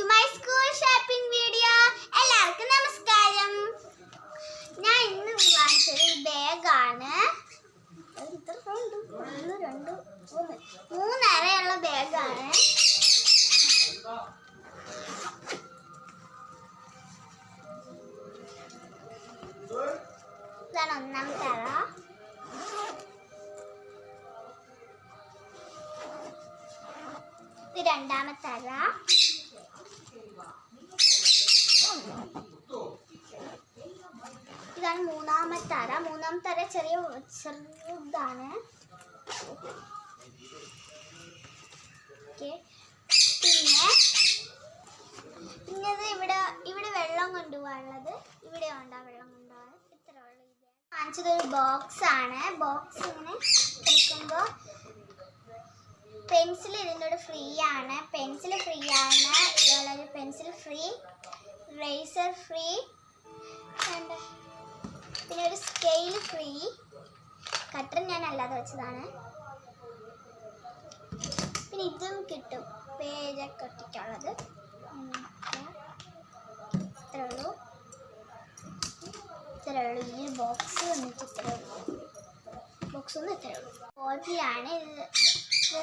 To my school shopping video എല്ലാവർക്കും നമസ്കാരം. ഞാൻ ഇന്ന് വാങ്ങിച്ചത് ബാഗാണ്. ഇത്ര ഉണ്ട് ഒന്ന് രണ്ട് മൂന്ന്. മൂന്നരയുള്ള ബാഗാണ്. ഇതാണ് ഒന്നാമത്തെ അറ ഇത് രണ്ടാമത്തെ അറ ഇതാണ് അറ മൂന്നാമത്തെ അര ചെറിയ ചെറുതാണ്. പിന്നെ പിന്നെ ഇവിടെ ഇവിടെ വെള്ളം കൊണ്ടുപോകാനുള്ളത്. ഇവിടെ ഉണ്ട് വെള്ളം കൊണ്ടുപോകാൻ. ഇത്ര ഉള്ളു കാണിച്ചത് ഒരു ബോക്സ് ആണ് ബോക്സ് ഇങ്ങനെ എടുക്കുമ്പോൾ പെൻസിൽ ഇതിനോട് ഫ്രീ ആണ് പെൻസിൽ ഫ്രീ ആണ് ഇതുപോലെ പെൻസിൽ ഫ്രീ റേസർ ഫ്രീ. പിന്നെ ഒരു സ്കെയിൽ ഫ്രീ കട്ടർ ഞാൻ അല്ലാതെ വെച്ചതാണ്. പിന്നെ ഇതും കിട്ടും. പേരൊക്കെ ഒട്ടിക്കുള്ളത് ഇത്രേ ഉള്ളൂ. ഇത്രേ ഉള്ളൂ. ഈ ബോക്സ് വന്നിട്ട് ഇത്രേ ഉള്ളൂ. ബോക്സ് ഒന്ന് ഇത്രേ ഉള്ളൂ. ബോട്ടിലാണ് ഇത് ഇത്.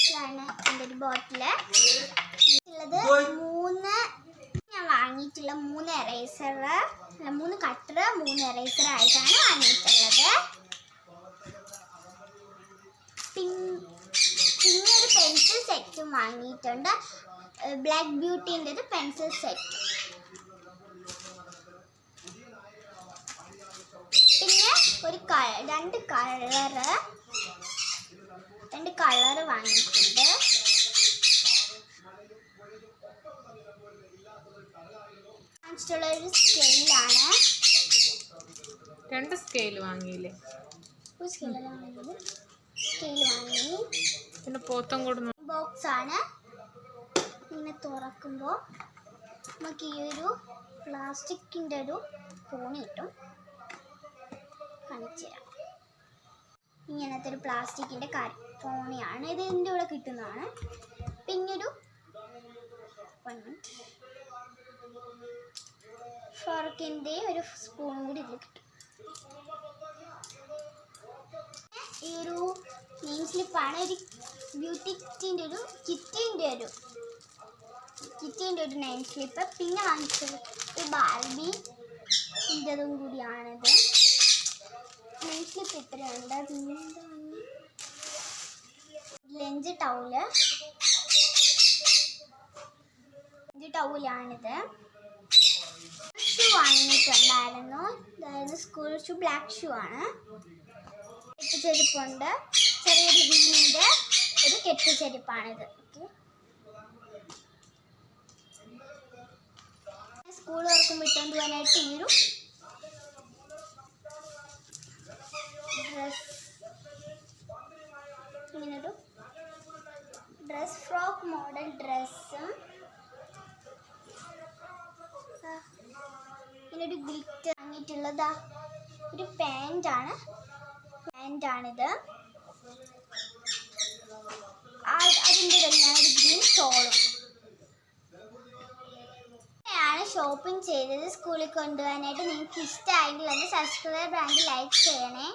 ഇതാണ് എന്റെ ഒരു ബോട്ടിൽ ഉള്ളത് മൂന്ന് ഞാൻ വാങ്ങിയിട്ടുള്ള മൂന്ന് എറേസർ മൂന്ന് കട്ടർ മൂന്ന് എറേസർ ആയിട്ടാണ് വാങ്ങിയിട്ടുള്ളത്. പിന്നെ ഒരു പെൻസിൽ സെറ്റും വാങ്ങിയിട്ടുണ്ട്. ബ്ലാക്ക് ബ്യൂട്ടിന്റെ ഒരു പെൻസിൽ സെറ്റ് പിന്നെ ഒരു രണ്ട് കളറ് രണ്ട് കളറ് വാങ്ങിയിട്ടുണ്ട് വാങ്ങിച്ചിട്ടുള്ള ഒരു സ്കെയിലാണ്. രണ്ട് സ്കെയിൽ വാങ്ങിയില്ലേ? ഒരു സ്കെയിലാണ് വാങ്ങിയത്. സ്കെയിൽ വാങ്ങി. പിന്നെ പോത്തം കൂടുന്നു ബോക്സ് ആണ് ഇങ്ങനെ തുറക്കുമ്പോൾ നമുക്ക് ഈ ഒരു പ്ലാസ്റ്റിക്കിന്റെ ഒരു ഫോണി കിട്ടും. കാണിച്ചു തരാം. ഇങ്ങനത്തെ ഒരു പ്ലാസ്റ്റിക്കിന്റെ ഫോണിയാണ് ഇത് ഇതിന്റെ കൂടെ കിട്ടുന്നതാണ്. പിന്നൊരു ഫോർക്കിന്റെ ഒരു സ്പൂൺ കൂടി ഇതിൽ കിട്ടും. ഈ ഒരു നെയിം സ്ലിപ്പാണ് ഒരു ബ്യൂട്ടി കിറ്റിന്റെ ഒരു കിറ്റിന്റെ ഒരു കിറ്റിന്റെ ഒരു നെയിം സ്ലിപ്പ് പിന്നെ വാങ്ങിച്ചത് ഒരു ബാൽബി ഇന്റെതും കൂടിയാണിത്. നെയിം സ്ലിപ്പ് ഇത്രയുണ്ട്? ലഞ്ച് ടൗൽ ലഞ്ച് ടൗലാണിത് ഷൂ വാങ്ങിയിട്ടുണ്ടായിരുന്നു. അതായത് സ്കൂൾ ഷൂ ബ്ലാക്ക് ഷൂ ആണ്. കെട്ടിച്ചെരിപ്പുണ്ട്. ചെറിയൊരു വീലിന്റെ ഒരു കെട്ടിച്ചെരിപ്പാണിത്. സ്കൂൾ തുറക്കുമ്പോൾ ഇട്ടുകൊണ്ട് പോകാനായിട്ട് ഈ ഡ്രസ് ഇങ്ങനൊരു ഡ്രസ് ഫ്രോക്ക് മോഡൽ ഡ്രസ്സും ഇങ്ങനൊരു ഗ്ലിറ്റർ വാങ്ങിയിട്ടുള്ളതാ. ഒരു പാന്റ് ആണ്. പാന്റ് ആണിത്. അതിന്റെ തന്നെയാണ് ഒരു ഗ്രീൻ ഷോളും ആണ് ഷോപ്പിംഗ് ചെയ്തത്. സ്കൂളിൽ കൊണ്ടുപോകാനായിട്ട് നിങ്ങൾക്ക് ഇഷ്ടമായെങ്കിൽ സബ്സ്ക്രൈബ് ആൻഡ് ലൈക്ക് ചെയ്യണേ.